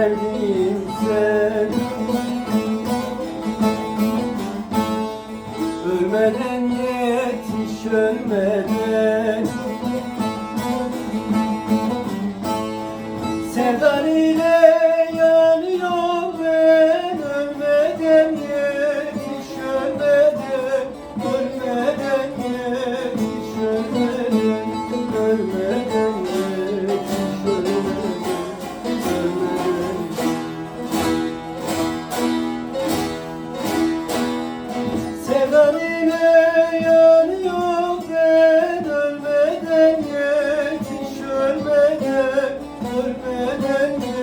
sevdiğim sen Ölmeden yetiş ölmeden ölmeden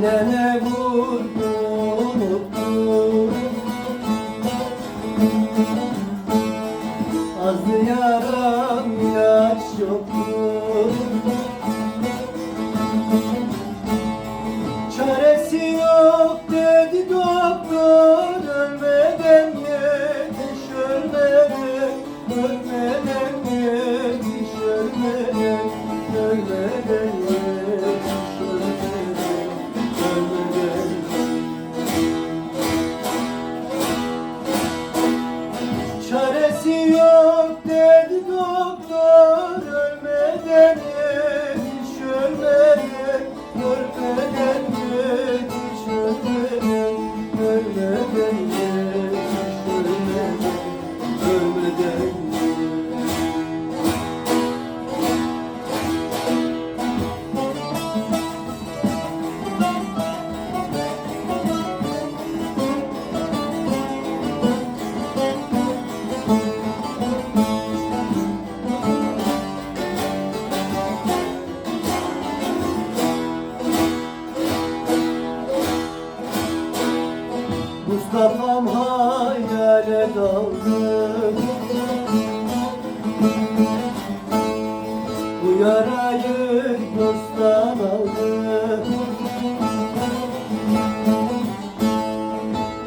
Sinene vurdu Kafam hayale daldı Bu yarayı dosttan aldı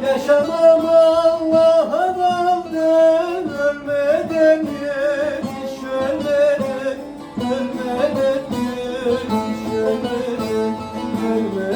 Yaşamam Allah'a daldım Ölmeden yetiş ölmeden Ölmeden yetiş ölmeden Ölmeden.